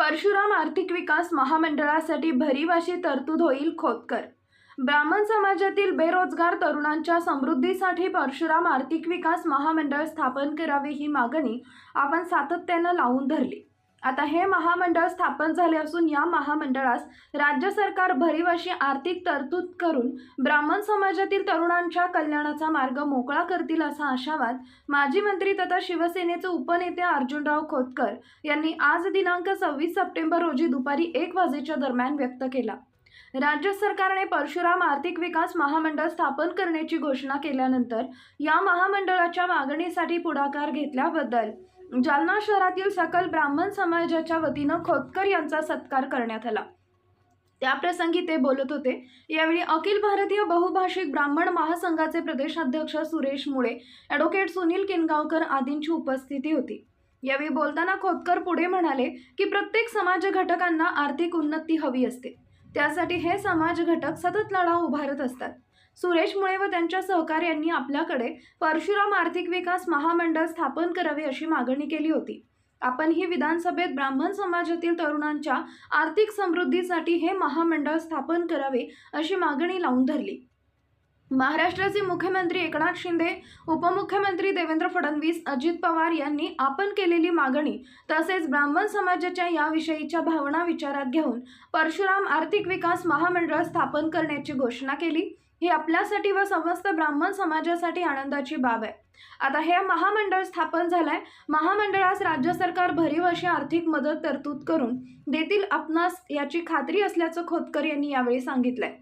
परशुराम आर्थिक विकास महामंडळासाठी भरीव अशी तरतूद होईल खोतकर. ब्राह्मण समाजातील बेरोजगार तरुणांच्या समृद्धीसाठी परशुराम आर्थिक विकास महामंडळ स्थापन करावे ही मागणी आपण सातत्यानं लावून धरली. आता हे महामंडळ स्थापन झाले असून या महामंडळास राज्य सरकार भरीव अशी आर्थिक तरतूद करून ब्राह्मण समाजातील तरुणांच्या कल्याणाचा मार्ग मोकळा करतील असा आशावाद माजी मंत्री तथा शिवसेनेचे उपनेते अर्जुनराव खोतकर यांनी आज दिनांक सव्वीस सप्टेंबर रोजी दुपारी एक वाजेच्या दरम्यान व्यक्त केला. राज्य सरकारने परशुराम आर्थिक विकास महामंडळ स्थापन करण्याची घोषणा केल्यानंतर या महामंडळाच्या मागणीसाठी पुढाकार घेतल्याबद्दल जालना शहरातील सकल ब्राह्मण समाजाच्या वतीनं खोतकर यांचा सत्कार करण्यात आला. त्याप्रसंगी ते बोलत होते यावेळी अखिल भारतीय बहुभाषिक ब्राह्मण महासंघाचे प्रदेशाध्यक्ष सुरेश मुळे ॲडव्होकेट सुनील किनगावकर आदींची उपस्थिती होती. यावेळी बोलताना खोतकर पुढे म्हणाले की प्रत्येक समाज घटकांना आर्थिक उन्नती हवी असते. त्यासाठी हे समाज घटक सतत लढा उभारत असतात. सुरेश मुळे व त्यांच्या सहकार्यांनी आपल्याकडे परशुराम आर्थिक विकास महामंडळ स्थापन करावे अशी मागणी केली होती. आपण ही विधानसभेत ब्राह्मण समाजातील तरुणांच्या आर्थिक समृद्धीसाठी हे महामंडळ स्थापन करावे अशी मागणी लावून धरली. महाराष्ट्राचे मुख्यमंत्री एकनाथ शिंदे उपमुख्यमंत्री देवेंद्र फडणवीस अजित पवार यांनी आपण केलेली मागणी तसेच ब्राह्मण समाजाच्या याविषयीच्या भावना विचारात घेऊन परशुराम आर्थिक विकास महामंडळ स्थापन करण्याची घोषणा केली. ही आपल्यासाठी व समस्त ब्राह्मण समाजासाठी आनंदाची बाब आहे. आता हे महामंडळ स्थापन झालंय. महामंडळास राज्य सरकार भरीव अशी आर्थिक मदत तरतूद करून देतील आपणास याची खात्री असल्याचं खोतकर यांनी यावेळी सांगितलंय.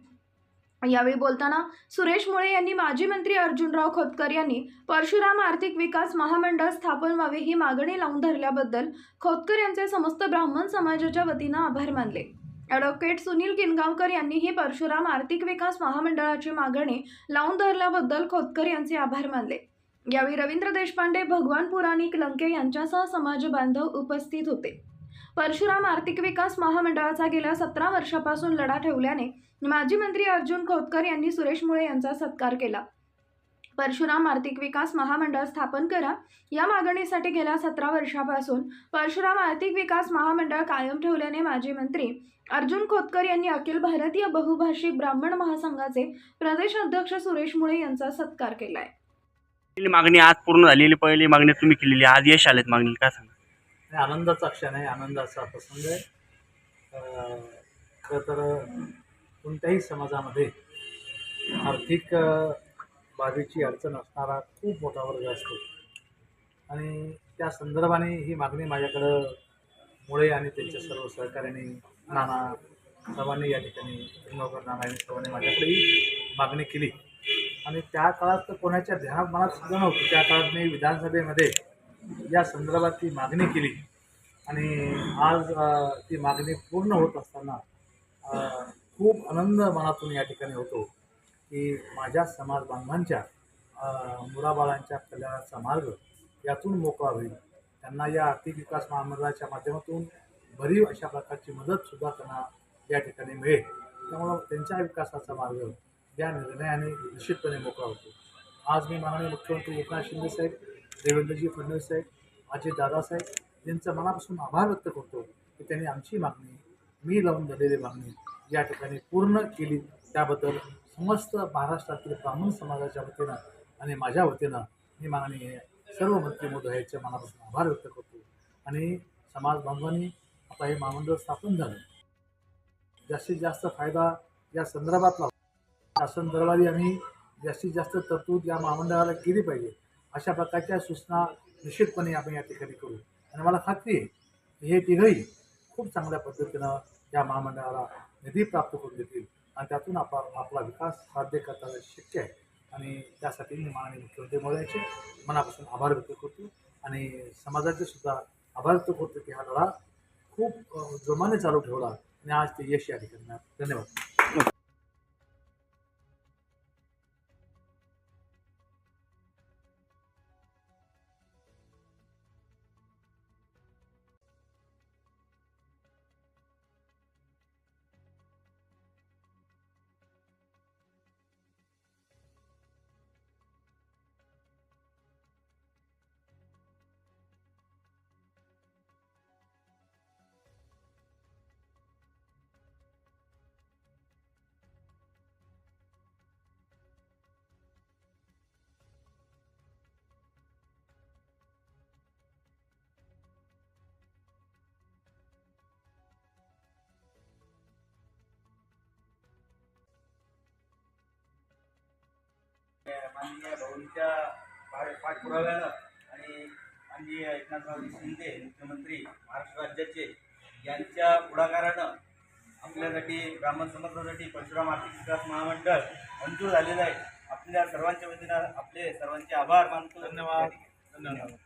यावेळी बोलताना सुरेश मुळे यांनी माजी मंत्री अर्जुनराव खोतकर यांनी परशुराम आर्थिक विकास महामंडळ स्थापन व्हावे ही मागणी लावून धरल्याबद्दल खोतकर यांचे समस्त ब्राह्मण समाजाच्या वतीनं आभार मानले. ॲडव्होकेट सुनील किनगावकर यांनीही परशुराम आर्थिक विकास महामंडळाची मागणी लावून धरल्याबद्दल खोतकर यांचे आभार मानले. यावेळी रवींद्र देशपांडे भगवान पुराणिक लंके यांच्यासह समाज बांधव उपस्थित होते. परशुराम आर्थिक विकास महामंडळाचा गेल्या सतरा वर्षापासून लढा ठेवल्याने माजी मंत्री अर्जुन खोतकर यांनी सुरेश मुळे यांचा सत्कार केला. परशुराम आर्थिक विकास महामंडळ स्थापन करा. या मागणीसाठी गेल्या सतरा वर्षापासून परशुराम आर्थिक विकास महामंडळ कायम ठेवल्याने माजी मंत्री अर्जुन खोतकर यांनी अखिल भारतीय बहुभाषिक ब्राह्मण महासंघाचे प्रदेश अध्यक्ष सुरेश मुळे यांचा सत्कार केलाय. पहिली मागणी आज पूर्ण झालेली पहिली मागणी तुम्ही केलेली आज यश आलेत मागणी काय सांगा आनंदाचा क्षण आहे आनंदाचा प्रसंग आहे. खरं तर कोणत्याही समाजामध्ये आर्थिक बाबीची अडचण असणारा खूप मोठा वर्ग असतो. आणि त्या संदर्भाने ही मागणी माझ्याकडं मुळे आणि त्यांच्या सर्व सहकार्याने नाना सर्वांनी या ठिकाणी किंवा नाना सर्वांनी माझ्याकडे ही मागणी केली. आणि त्या काळात तर कोणाच्या ध्यानात मनात सुद्धा नव्हतं. त्या काळात मी विधानसभेमध्ये या संदर्भात ती मागणी केली. आणि आज ती मागणी पूर्ण होत असताना खूप आनंद मनातून या ठिकाणी होतो. की माझ्या समाज बांधवांच्या मुलाबाळांच्या कल्याणाचा मार्ग यातून मोकळा होईल. त्यांना या आर्थिक विकास महामंडळाच्या माध्यमातून भरीव अशा प्रकारची मदतसुद्धा त्यांना या ठिकाणी मिळेल. त्यामुळं त्यांच्या विकासाचा मार्ग या निर्णयाने निश्चितपणे मोकळा होतो. आज मी माननीय मुख्यमंत्री एकनाथ शिंदे साहेब देवेंद्रजी फडणवीस साहेब माझे दादासाहेब यांचं मनापासून आभार व्यक्त करतो की त्यांनी आमची मागणी मी लावून झालेली मागणी या ठिकाणी पूर्ण केली. त्याबद्दल समस्त महाराष्ट्रातील ब्राह्मण समाजाच्या वतीनं आणि माझ्या वतीनं मी मागणी आहे सर्व मंत्री महोदयाच्या मनापासून आभार व्यक्त करतो. आणि समाज बांधवांनी आता हे महामंडळ स्थापन झालं. जास्तीत जास्त फायदा या संदर्भातला शासन दरबारी आम्ही जास्तीत जास्त तरतूद या महामंडळाला केली पाहिजे. अशा प्रकारच्या सूचना निश्चितपणे आपण या ठिकाणी करू. आणि मला खात्री आहे की हे तिघही खूप चांगल्या पद्धतीनं या महामंडळाला निधी प्राप्त करून देतील. आणि त्यातून आपला आपला विकास साध्य करता शक्य आहे. आणि त्यासाठी मी माननीय मुख्यमंत्री महोदयाचे मनापासून आभार व्यक्त करतो. आणि समाजाचे सुद्धा आभार व्यक्त करतो की हा लढा खूप जोमाने चालू ठेवला आणि आज ते यश या ठिकाणी धन्यवाद. माननीय भाऊंच्या पाठपुराव्यानं आणि माननीय एकनाथरावजी शिंदे मुख्यमंत्री महाराष्ट्र राज्याचे यांच्या पुढाकारानं आपल्यासाठी ब्राह्मण समाजासाठी परशुराम आर्थिक विकास महामंडळ मंजूर झालेलं आहे. आपल्या सर्वांच्या वतीनं आपले सर्वांचे आभार मानतो. धन्यवाद. धन्यवाद.